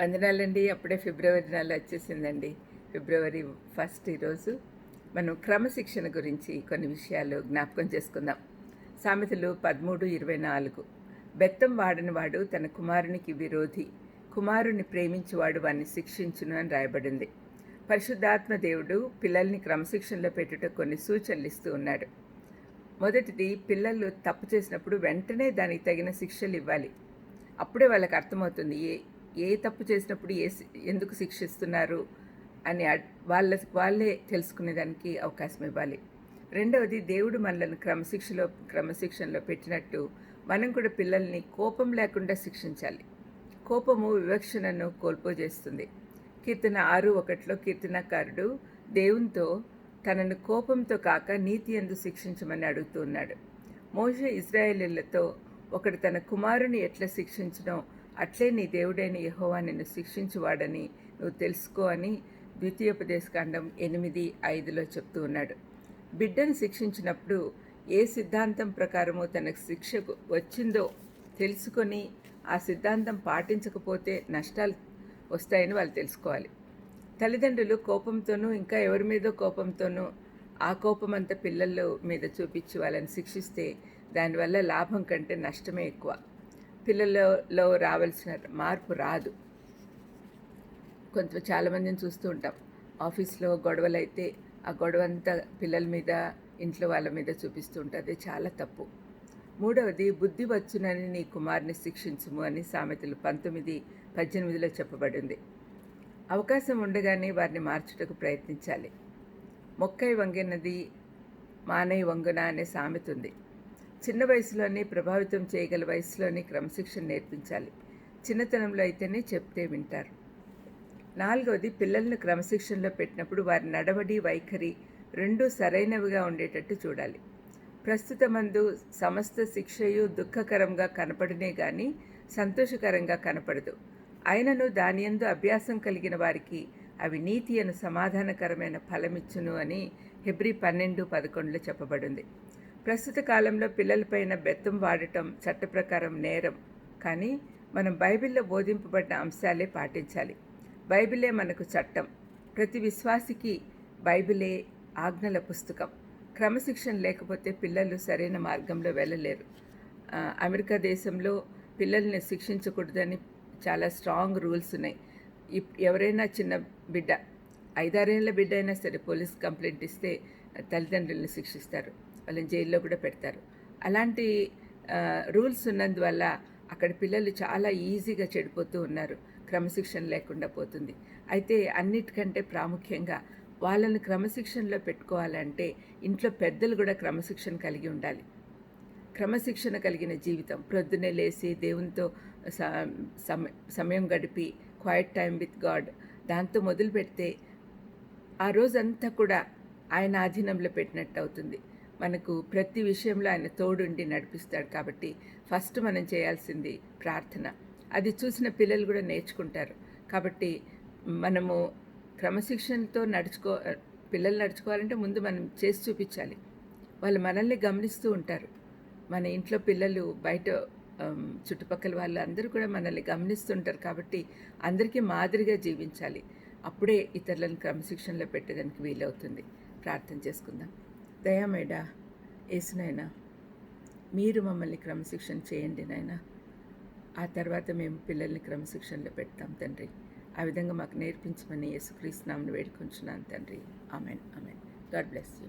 వందనాలండి అప్పుడే ఫిబ్రవరి నెల వచ్చేసిందండి. ఫిబ్రవరి ఫస్ట్ ఈరోజు మనం క్రమశిక్షణ గురించి కొన్ని విషయాలు జ్ఞాపకం చేసుకుందాం. సామెతలు పదమూడు ఇరవై నాలుగు. బెత్తం వాడని వాడు తన కుమారునికి విరోధి. కుమారుని ప్రేమించువాడు వాడిని శిక్షించును అని రాయబడింది. పరిశుద్ధాత్మ దేవుడు పిల్లల్ని క్రమశిక్షణలో పెట్టుట కొన్ని సూచనలు ఇస్తూ ఉన్నాడు. మొదటిది పిల్లలు తప్పు చేసినప్పుడు వెంటనే దానికి తగిన శిక్షలు ఇవ్వాలి. అప్పుడే వాళ్ళకి అర్థమవుతుంది ఏ ఏ తప్పు చేసినప్పుడు ఏ ఎందుకు శిక్షిస్తున్నారు అని వాళ్ళ వాళ్ళే తెలుసుకునేదానికి అవకాశం ఇవ్వాలి. రెండవది దేవుడు మనలను క్రమశిక్షలో క్రమశిక్షణలో పెట్టినట్టు మనం కూడా పిల్లల్ని కోపం లేకుండా శిక్షించాలి. కోపము వివక్షణను కోల్పోజేస్తుంది. కీర్తన ఆరు ఒకటిలో కీర్తనకారుడు దేవునితో తనను కోపంతో కాక నీతి ఎందు శిక్షించమని అడుగుతున్నాడు మోష ఇజ్రాయేలీలతో ఒకడు తన కుమారుని ఎట్లా శిక్షించడం అట్లే నీ దేవుడైన యహోవా నిన్ను శిక్షించువాడని నువ్వు తెలుసుకో అని ద్వితీయోపదేశకాండం ఎనిమిది ఐదులో చెప్తూ ఉన్నాడు. బిడ్డను శిక్షించినప్పుడు ఏ సిద్ధాంతం ప్రకారము తనకు శిక్షకు వచ్చిందో తెలుసుకొని ఆ సిద్ధాంతం పాటించకపోతే నష్టాలు వస్తాయని వాళ్ళు తెలుసుకోవాలి. తల్లిదండ్రులు కోపంతోనూ ఇంకా ఎవరి మీదో కోపంతోనూ ఆ కోపం అంతా పిల్లల మీద చూపించి వాళ్ళని శిక్షిస్తే దానివల్ల లాభం కంటే నష్టమే ఎక్కువ. పిల్లలలో రావాల్సిన మార్పు రాదు. కొంత చాలామందిని చూస్తూ ఉంటాం. ఆఫీస్లో గొడవలు అయితే ఆ గొడవ అంతా పిల్లల మీద ఇంట్లో వాళ్ళ మీద చూపిస్తూ ఉంటుంది చాలా తప్పు. మూడవది బుద్ధి వచ్చునని నీ కుమార్ని శిక్షించుము అని సామెతలు పంతొమ్మిది పద్దెనిమిదిలో చెప్పబడింది. అవకాశం ఉండగానే వారిని మార్చుటకు ప్రయత్నించాలి. మొక్కై వంగినది మానై వంగున అనే సామెత ఉంది. చిన్న వయసులోనే ప్రభావితం చేయగల వయసులోనే క్రమశిక్షణ నేర్పించాలి. చిన్నతనంలో అయితేనే చెప్తే వింటారు. నాలుగవది పిల్లలను క్రమశిక్షణలో పెట్టినప్పుడు వారి నడవడి వైఖరి రెండూ సరైనవిగా ఉండేటట్టు చూడాలి. ప్రస్తుతమందు సమస్త శిక్షయు దుఃఖకరంగా కనపడనే కానీ సంతోషకరంగా కనపడదు. అయినను దానియందు అభ్యాసం కలిగిన వారికి అవి నీతి అను సమాధానకరమైన ఫలమిచ్చును అని హెబ్రి పన్నెండు పదకొండులో చెప్పబడింది. ప్రస్తుత కాలంలో పిల్లలపైన బెత్తం వాడటం చట్ట ప్రకారం నేరం. కానీ మనం బైబిల్లో బోధింపబడిన అంశాలే పాటించాలి. బైబిలే మనకు చట్టం. ప్రతి విశ్వాసికి బైబిలే ఆజ్ఞల పుస్తకం. క్రమశిక్షణ లేకపోతే పిల్లలు సరైన మార్గంలో వెళ్ళలేరు. అమెరికా దేశంలో పిల్లల్ని శిక్షించకూడదని చాలా స్ట్రాంగ్ రూల్స్ ఉన్నాయి. ఎవరైనా చిన్న బిడ్డ ఐదారేళ్ళ బిడ్డ అయినా సరే పోలీస్ కంప్లైంట్ ఇస్తే తల్లిదండ్రులను శిక్షిస్తారు. వాళ్ళని జైల్లో కూడా పెడతారు. అలాంటి రూల్స్ ఉన్నందువల్ల అక్కడ పిల్లలు చాలా ఈజీగా చెడిపోతూ ఉన్నారు. క్రమశిక్షణ లేకుండా పోతుంది. అయితే అన్నిటికంటే ప్రాముఖ్యంగా వాళ్ళని క్రమశిక్షణలో పెట్టుకోవాలంటే ఇంట్లో పెద్దలు కూడా క్రమశిక్షణ కలిగి ఉండాలి. క్రమశిక్షణ కలిగిన జీవితం ప్రొద్దునే లేచి దేవునితో సమయం గడిపి క్వైట్ టైం విత్ గాడ్ దాంతో మొదలు పెడితే ఆ రోజంతా కూడా ఆయన ఆధీనంలో పెట్టినట్టు అవుతుంది. మనకు ప్రతి విషయంలో ఆయన తోడుండి నడిపిస్తాడు కాబట్టి ఫస్ట్ మనం చేయాల్సింది ప్రార్థన. అది చూసిన పిల్లలు కూడా నేర్చుకుంటారు. కాబట్టి మనము క్రమశిక్షణతో నడుచుకో పిల్లలు నడుచుకోవాలంటే ముందు మనం చేసి చూపించాలి. వాళ్ళు మనల్ని గమనిస్తూ ఉంటారు. మన ఇంట్లో పిల్లలు బయట చుట్టుపక్కల వాళ్ళు అందరూ కూడా మనల్ని గమనిస్తుంటారు కాబట్టి అందరికీ మాదిరిగా జీవించాలి. అప్పుడే ఇతరులను క్రమశిక్షణలో పెట్టేదానికి వీలవుతుంది. ప్రార్థన చేసుకుందాం. దయామేడా ఏసునైనా మీరు మమ్మల్ని క్రమశిక్షణ చేయండి నాయన. ఆ తర్వాత మేము పిల్లల్ని క్రమశిక్షణలో పెడతాం తండ్రి. ఆ విధంగా మాకు నేర్పించమని యేసుక్రీస్తునామని వేడుకుంటున్నాను తండ్రి. Amen amen. God bless you.